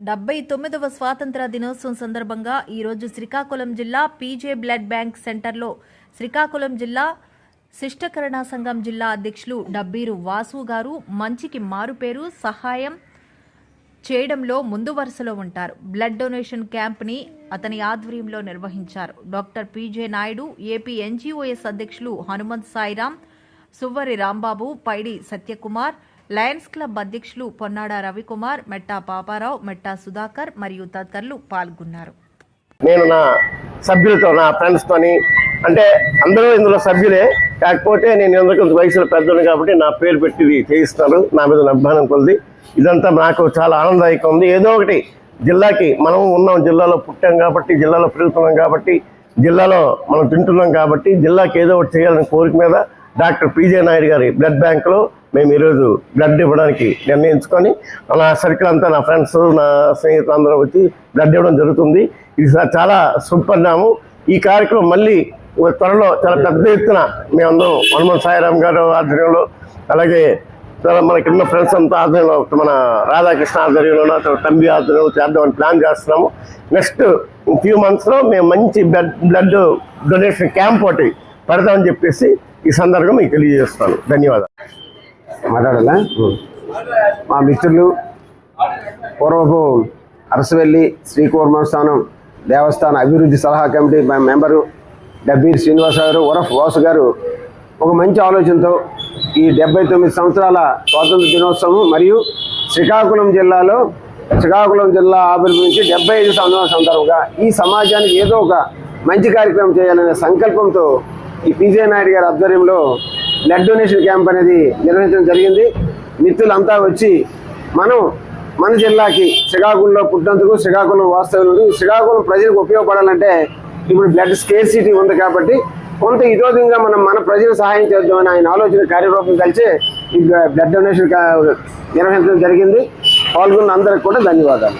డెబ్బై తొమ్మిదవ స్వాతంత్ర దినోత్సవం సందర్భంగా ఈరోజు శ్రీకాకుళం జిల్లా పీజే బ్లడ్ బ్యాంక్ సెంటర్లో శ్రీకాకుళం జిల్లా శిష్టకరణ సంఘం జిల్లా అధ్యక్షులు డబ్బీరు వాసు గారు మంచికి మారుపేరు సహాయం చేయడంలో ముందు వరుసలో ఉంటారు. బ్లడ్ డొనేషన్ క్యాంప్ని అతని ఆధ్వర్యంలో నిర్వహించారు. Doctor PJ Naidu AP NGOs అధ్యక్షులు హనుమంత్ సాయిరాం సువ్వరి రాంబాబు పైడి సత్యకుమార్ లయన్స్ క్లబ్ అధ్యక్షులు పొన్నాడ రవికుమార్ మెట్టా పాపారావు మెట్టా సుధాకర్ మరియు తదితరులు పాల్గొన్నారు. నేను నా సభ్యులతో నా ఫ్రెండ్స్తోని అంటే అందరూ ఇందులో సభ్యులే కాకపోతే నేను ఎందుకు వయసులో పెద్దను కాబట్టి నా పేరు పెట్టి ఇది నా మీద అభిమానం కొలిది. ఇదంతా నాకు చాలా ఆనందదాయకం ఉంది. ఏదో ఒకటి జిల్లాకి మనం ఉన్నాం జిల్లాలో పుట్టాం కాబట్టి జిల్లాలో పెరుగుతున్నాం కాబట్టి జిల్లాలో మనం తింటున్నాం కాబట్టి జిల్లాకి ఏదో ఒకటి చేయాలని కోరిక మీద డాక్టర్ పీజే నాయుడు గారి బ్లడ్ బ్యాంకులో మేము ఈరోజు బ్లడ్ ఇవ్వడానికి నిర్ణయించుకొని నా సర్కిల్ అంతా నా ఫ్రెండ్స్ నా స్నేహితులందరూ వచ్చి బ్లడ్ ఇవ్వడం జరుగుతుంది. ఇది చాలా సుపరిణామం. ఈ కార్యక్రమం మళ్ళీ త్వరలో చాలా పెద్ద ఎత్తున మేమందరం హనుమంత్ సాయిరామ్ గారు ఆధ్వర్యంలో అలాగే మనకి ఉన్న ఫ్రెండ్స్ అంతా ఆధ్వర్యంలో మన రాధాకృష్ణ ఆధ్వర్యంలో తర్వాత తంబి ఆధ్వర్యంలో చేద్దామని ప్లాన్ చేస్తున్నాము. నెక్స్ట్ ఫ్యూ మంత్స్లో మేము మంచి బ్లడ్ బ్లడ్ డొనేషన్ క్యాంప్ ఒకటి పెడదామని చెప్పేసి ఈ సందర్భంగా మీకు తెలియజేస్తాను. ధన్యవాదాలు. మాట్లాడాలా? మా మిత్రులు పూర్వపు అరసవెల్లి శ్రీకూర్మస్థానం దేవస్థాన అభివృద్ధి సలహా కమిటీ మెంబరు డబ్బీర్ శ్రీనివాస గారు ఉరఫ్ వాసు గారు. ఒక మంచి ఆలోచనతో ఈ డెబ్బై తొమ్మిది సంవత్సరాల స్వాతంత్ర దినోత్సవం మరియు శ్రీకాకుళం జిల్లాలో శ్రీకాకుళం జిల్లా ఆవిర్భవించి డెబ్బై ఐదు సంవత్సరాల సందర్భంగా ఈ సమాజానికి ఏదో ఒక మంచి కార్యక్రమం చేయాలనే సంకల్పంతో ఈ పీజే నాయుడు గారి ఆధ్వర్యంలో బ్లడ్ డొనేషన్ క్యాంప్ అనేది నిర్వహించడం జరిగింది. మిత్రులంతా వచ్చి మనం మన జిల్లాకి శ్రీకాకుళంలో పుట్టినందుకు శ్రీకాకుళం వాస్తవులు శ్రీకాకుళం ప్రజలకు ఉపయోగపడాలంటే ఇప్పుడు బ్లడ్ స్కేర్ సిటీ ఉంది కాబట్టి కొంత ఇతోదంగా మనం మన ప్రజలు సహాయం చేద్దామని ఆయన ఆలోచన కార్యరూపం కలిసి ఈ బ్లడ్ డొనేషన్ నిర్వహించడం జరిగింది. పాల్గొన్న అందరికి కూడా ధన్యవాదాలు.